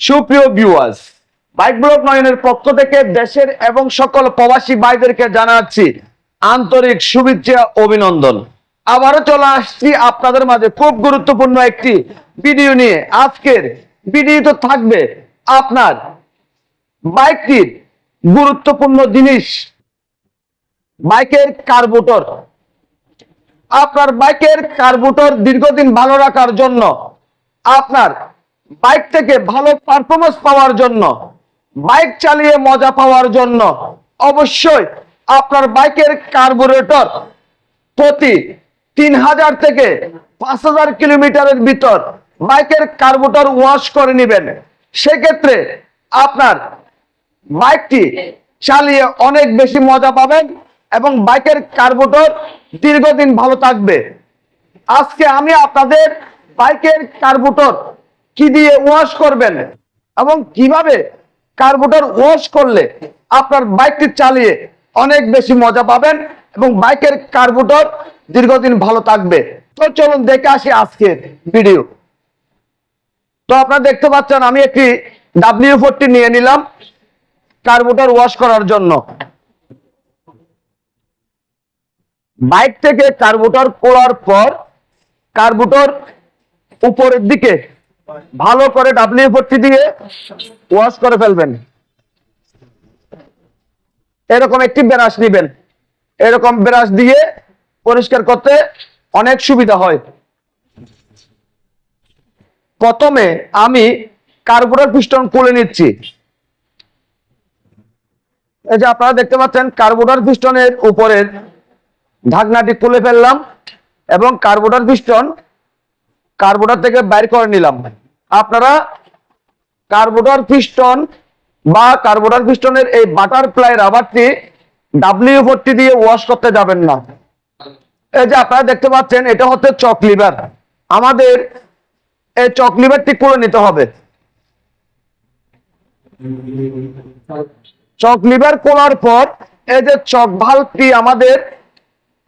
সুপ্রিয় viewers bike block নয়নের পক্ষ থেকে দেশের এবং সকল প্রবাসী ভাইদেরকে জানাচ্ছি আন্তরিক শুভেচ্ছা, অভিনন্দন। আবারও চলে আসছি আপনাদের মাঝে খুব গুরুত্বপূর্ণ একটি ভিডিও নিয়ে। আজকের ভিডিও তো থাকবে আপনার বাইকটির গুরুত্বপূর্ণ জিনিস। বাইকের কার্বুটর। আপনার বাইকের কার্বুটর দীর্ঘদিন ভালো রাখার জন্য আপনার বাইক থেকে ভালো পারফরমেন্স পাওয়ার জন্য, বাইক চালিয়ে মজা পাওয়ার জন্য অবশ্যই আপনার বাইকের কার্বোরেটর প্রতি তিন হাজার থেকে পাঁচ হাজার কিলোমিটারের ভিতর বাইকের কার্বোরেটর ওয়াশ করে নেবেন। সেক্ষেত্রে আপনার বাইকটি চালিয়ে অনেক বেশি মজা পাবেন এবং বাইকের কার্বোরেটর দীর্ঘদিন ভালো থাকবে। আজকে আমি আপনাদের বাইকের কার্বোরেটর কি দিয়ে ওয়াশ করবেন? এবং কীভাবে কার্বোরেটর ওয়াশ করলে আপনার বাইকটি চালিয়ে অনেক বেশি মজা পাবেন এবং বাইকের কার্বোরেটর দীর্ঘদিন ভালো থাকবে। তো চলুন দেখে আসি আজকের ভিডিও তো আপনারা দেখতে পাচ্ছেন, আমি একটি ডাব্লিউ ফোরটি নিয়ে নিলাম কার্বোরেটর ওয়াশ করার জন্য। বাইক থেকে কার্বোরেটর খোলার পর কার্বোরেটর উপরের দিকে ভালো করে ডাব্লিউ ফোরটি দিয়ে ওয়াশ করে ফেলবেন। এরকম একটি ব্রাশ নেবেন। এরকম ব্রাশ দিয়ে পরিষ্কার করতে অনেক সুবিধা হয়। প্রথমে আমি কার্বোরেটর পিস্টন খুলে নিচ্ছি। এই যে আপনারা দেখতে পাচ্ছেন কার্বোরেটর পিস্টনের উপরের ঢাকনাটি খুলে ফেললাম এবং কার্বোরেটর পিস্টন কার্বোরেটর থেকে বাইর করে নিলাম আপনারা কার্বোরেটর পিস্টন বা কার্বোরেটর পিস্টনের এই বাটারফ্লাই রাবারটি ডাব্লিউ ফোরটি দিয়ে ওয়াশ করতে যাবেন না। এই যে আপনারা দেখতে পাচ্ছেন, এটা হচ্ছে চক লিভার আমাদের এই চক লিভারটি খুলে নিতে হবে। চক লিভার খোলার পর এই যে চক ভালটি আমাদের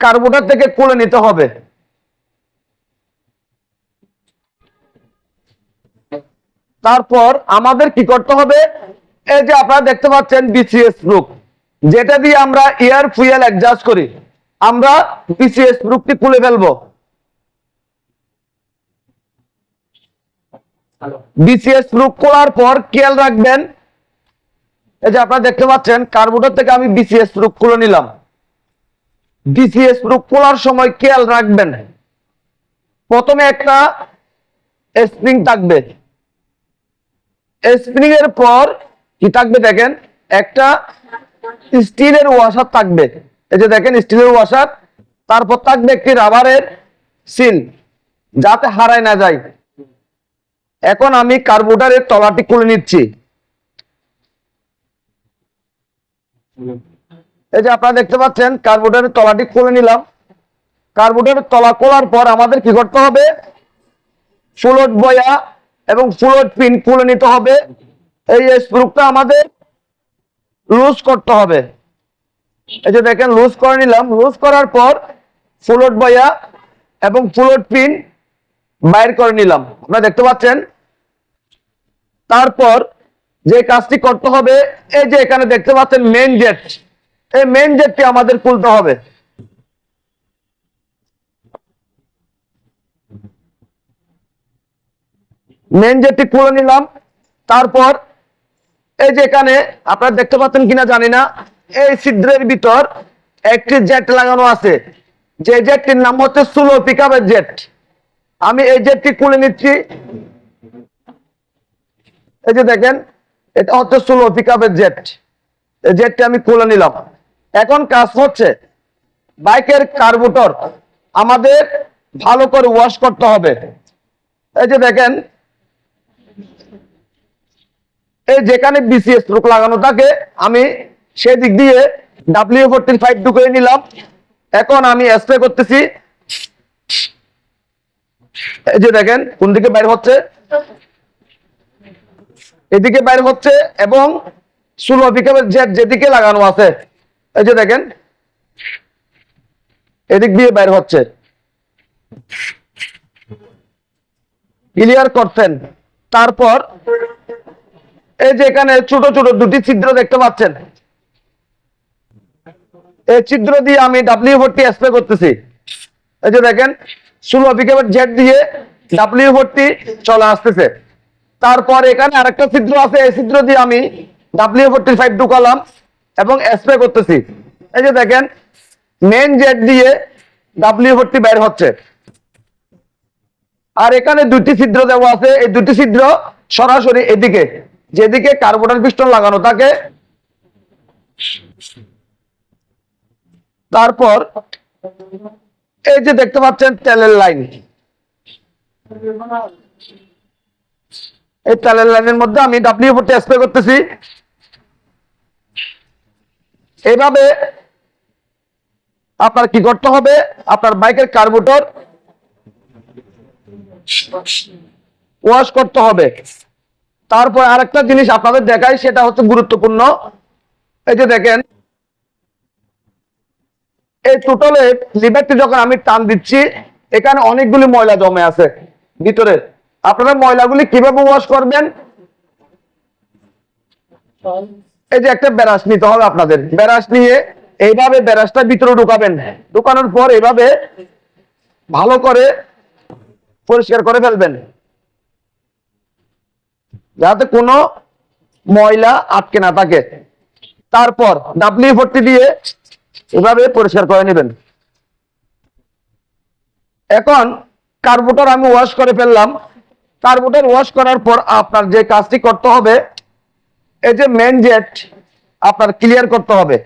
কার্বোরেটর থেকে খুলে নিতে হবে। তারপর আমাদের কি করতে হবে? এই যে আপনারা দেখতে পাচ্ছেন বিসিএস রুক যেটা দিয়ে আমরা এয়ার ফুয়েল অ্যাডজাস্ট করি। আমরা বিসিএস রুকটি খুলে ফেলব। বিসিএস রুক খোলার পর খেয়াল রাখবেন। এই যে আপনারা দেখতে পাচ্ছেন কার্বোরেটর থেকে আমি বিসিএস রুক খুলে নিলাম। বিসিএস রুক খোলার সময় খেয়াল রাখবেন। প্রথমে একটা স্প্রিং থাকবে। স্প্রিং এর পর কি থাকবে দেখেন? একটা স্টিলের ওয়াশার থাকবে। এই যে দেখেন, স্টিলের ওয়াশার। তারপর থাকবে একটি রাবারের সিল, যাতে হারায় না যায়। এখন আমি কার্বোটারের তলাটি খুলে নিচ্ছি। এই যে আপনারা দেখতে পাচ্ছেন, কার্বোটারের তলাটি খুলে নিলাম। কার্বোটারের তলা খোলার পর আমাদের কি করতে হবে? ফুলট বয়া এবং ফুলট পিন খুলে নিতে হবে। এই স্প্রুকটা আমাদের লুজ করতে হবে। এই যে দেখেন লুজ করে নিলাম। লুজ করার পর ফুলট বয়া এবং ফুলট পিন বাইর করে নিলাম। আপনারা দেখতে পাচ্ছেন? তারপর যে কাজটি করতে হবে, এই যে এখানে দেখতে পাচ্ছেন মেন জেট এই মেন জেটটি আমাদের খুলতে হবে। মেন জেটটি খুলে নিলাম, তারপর এই যে এখানে আপনারা দেখতে পাচ্ছেন কিনা জানি না, এই ছিদ্রের ভিতর একটি জেট লাগানো আছে। যে জেটটির নাম হচ্ছে সুলো পিকআপের জেট আমি এই জেটটি খুলে নিচ্ছি। এই যে দেখেন, এটা হচ্ছে সুলো পিকআপের জেট এই জেটটি আমি খুলে নিলাম। এখন কাজ হচ্ছে, বাইকের কার্বুটর আমাদের ভালো করে ওয়াশ করতে হবে। এই যে দেখেন এই যেখানে বিসিএস রোক লাগানো থাকে, আমি সেই দিক দিয়ে ডাব্লিউ ফোরটিন ফাইভ ঢুকিয়ে নিলাম। এখন আমি স্প্রে করতেছি। এই যে দেখেন, কোন দিকে বাইর হচ্ছে? এদিকে বাইর হচ্ছে এবং যেদিকে লাগানো আছে। এই যে দেখেন, এদিক দিয়ে বাইর হচ্ছে। ক্লিয়ার করছেন। তারপর এই যে এখানে ছোট ছোট দুটি ছিদ্র দেখতে পাচ্ছেন। এই ছিদ্র দিয়ে আমি ডাব্লিউ ভর্তি স্প্রে করতেছি। এই যে দেখেন ষোলো বিকেট জেট দিয়ে ডাব্লিউ ভর্তি চলে আসতেছে। তারপর এখানে আরেকটা ছিদ্র আছে, এই ছিদ্র দিয়ে আমি ডাব্লিউ ভর্তি ফাইভ ঢুকালাম এবং স্প্রে করতেছি। এই যে দেখেন মেন জেট দিয়ে ডাব্লিউ ভর্তি বের হচ্ছে। আর এখানে দুটি ছিদ্র দেওয়া আছে, এই দুটি ছিদ্র সরাসরি এদিকে। যেদিকে কার্বোটার পিস্টন লাগানো থাকে, তারপর এই যে দেখতে পাচ্ছেন তেলের লাইন। এই তেলের লাইনের মধ্যে আমি ডাব্লিউ ভর্তি স্প্রে করতেছি। এইভাবে আপনার কি করতে হবে? আপনার বাইকের কার্বোটর ওয়াশ করতে হবে। তারপর আরেকটা জিনিস আপনাদের দেখাই, সেটা হচ্ছে গুরুত্বপূর্ণ। এই যে দেখেন, এই টোটালে লিভারটি যখন আমি টান দিচ্ছি, এখানে অনেকগুলি ময়লা জমে আছে, ভিতরে। আপনারা ময়লাগুলি কীভাবে ওয়াশ করবেন? এই যে একটা ব্যারাস নিতে হবে আপনাদের। ব্যারাস নিয়ে এইভাবে ব্যারাসটা ভিতরে ঢুকাবেন। ঢুকানোর পর এইভাবে ভালো করে পরিষ্কার করে ফেলবেন। যাতে কোনো ময়লা আটকে না থাকে। তারপর ডাব্লিউ ভর্তি দিয়ে এভাবে পরিষ্কার করে নেবেন। এখন কার্বোটার আমি ওয়াশ করে ফেললাম। কার্বোটার ওয়াশ করার পর আপনার যে কাজটি করতে হবে, এই যে মেন জেট আপনার ক্লিয়ার করতে হবে।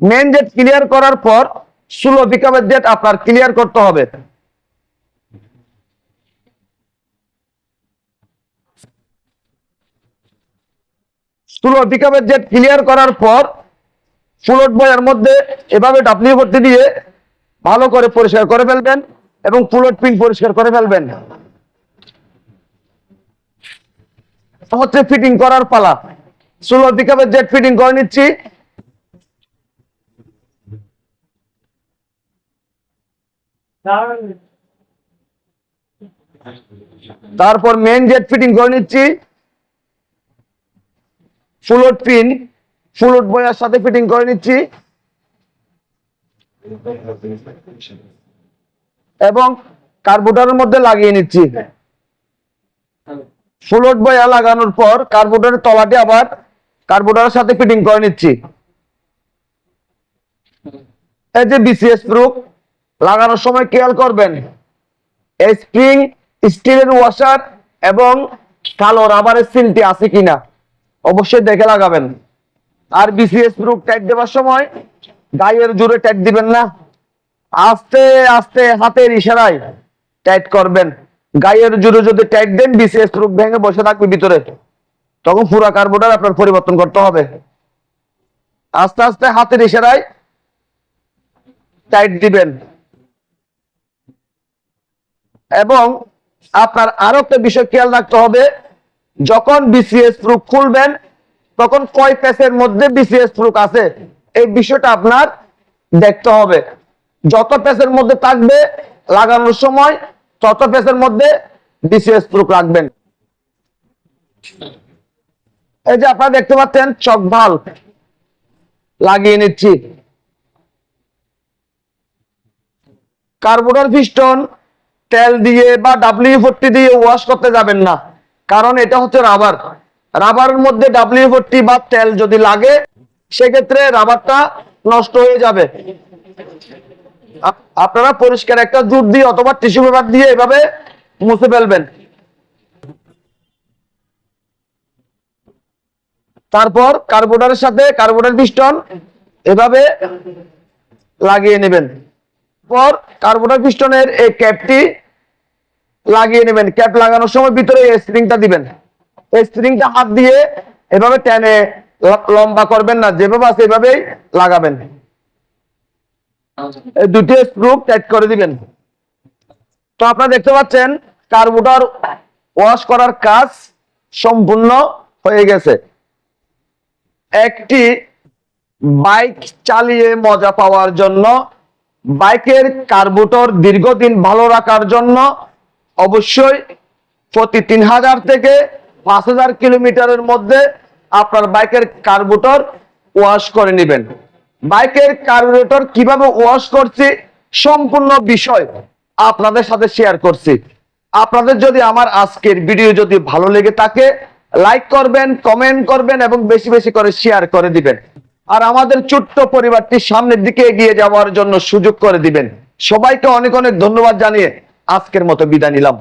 মেন জেট ক্লিয়ার করার পর ষোলো পিকআপের জেট আপনার ক্লিয়ার করতে হবে। ষোলো পিকআপের জেট ক্লিয়ার করার পর ফ্লোট বয়ের মধ্যে এভাবে ডাবলিউ ভর্তি দিয়ে ভালো করে পরিষ্কার করে ফেলবেন এবং ফ্লোট পিন পরিষ্কার করে ফেলবেন। হচ্ছে ফিটিং করার পালা। ষোলো পিকআপের জেট ফিটিং করে নিচ্ছি। তারপর মেন জেট ফিটিং করে নিচ্ছি। ফুলোট পিন ফুলোট বয়ার সাথে ফিটিং করে নিচ্ছি। এবং কার্বোটারের মধ্যে লাগিয়ে নিচ্ছি। ফুলোট বয়া লাগানোর পর কার্বোটারের তলাটি আবার কার্বোটারের সাথে ফিটিং করে নিচ্ছি। এই যে বিসিএস প্রুফ লাগানোর সময় খেয়াল করবেন, এই স্প্রিং স্টিলের ওয়াশার এবং কালো রাবারের সিলটি আছে কিনা। অবশ্যই দেখে লাগাবেন। আর বিসিএস প্রুফ টাইট দেওয়ার সময় গায়ের জোরে টাইট দিবেন না। আস্তে আস্তে হাতের ইশারায় টাইট করবেন। গায়ের জোরে যদি টাইট দেন বিসিএস প্রুফ ভেঙে বসে থাকবে ভিতরে। তখন পুরা কার্বোটার আপনার পরিবর্তন করতে হবে। আস্তে আস্তে হাতের ইশারায় টাইট দিবেন। এবং আপনার আরও একটা বিষয় খেয়াল রাখতে হবে, যখন বিসিএস প্রুফ খুলবেন তখন কয় পেসের মধ্যে বিসিএস প্রুফ আছে? এই বিষয়টা আপনার দেখতে হবে। যত পেসের মধ্যে থাকবে লাগানোর সময়, তত পেসের মধ্যে বিসিএস প্রুফ রাখবেন। এই যে আপনারা দেখতে পাচ্ছেন চক ভালো। লাগিয়ে নিচ্ছি। কার্বোটার পিস্টন তেল দিয়ে বা ডাব্লিউ ফোরটি দিয়ে ওয়াশ করতে যাবেন না। কারণ এটা হচ্ছে রাবার রাবারের মধ্যে ডাব্লিউ ফোরটি বা তেল যদি লাগে, সেক্ষেত্রে রাবারটা নষ্ট হয়ে যাবে। আপনারা পরিষ্কার একটা জুট দিয়ে অথবা টিস্যু পেপার দিয়ে এভাবে মুছে ফেলবেন। তারপর কার্বোটারের সাথে কার্বোটার পিস্টন এভাবে লাগিয়ে নেবেন। পর কার্বোটার পিস্টনের এই ক্যাপটি লাগিয়ে নেবেন। ক্যাপ লাগানোর সময় ভিতরে স্প্রিংটা দিবেন। এই হাত দিয়ে এভাবে টেনে লম্বা করবেন না, যেভাবে আছে এভাবেই লাগাবেন। দুটি স্ক্রু টাইট করে দিবেন। তো আপনারা দেখতে পাচ্ছেন কার্বোটার ওয়াশ করার কাজ সম্পূর্ণ হয়ে গেছে। একটি বাইক চালিয়ে মজা পাওয়ার জন্য বাইকের কার্বোটর দীর্ঘদিন ভালো রাখার জন্য অবশ্যই প্রতি তিন হাজার থেকে পাঁচ হাজার কিলোমিটারের মধ্যে আপনার বাইকের কার্বুটর ওয়াশ করে নেবেন। বাইকের কার্বুরেটর কীভাবে ওয়াশ করছি সম্পূর্ণ বিষয় আপনাদের সাথে শেয়ার করছি। আপনাদের যদি আমার আজকের ভিডিও যদি ভালো লেগে থাকে লাইক করবেন কমেন্ট করবেন এবং বেশি বেশি করে শেয়ার করে দিবেন। আর আমাদের ছোট্ট পরিবারটি সামনের দিকে এগিয়ে যাওয়ার জন্য সুযোগ করে দিবেন। সবাইকে অনেক অনেক ধন্যবাদ জানিয়ে আজকের মতো বিদায় নিলাম।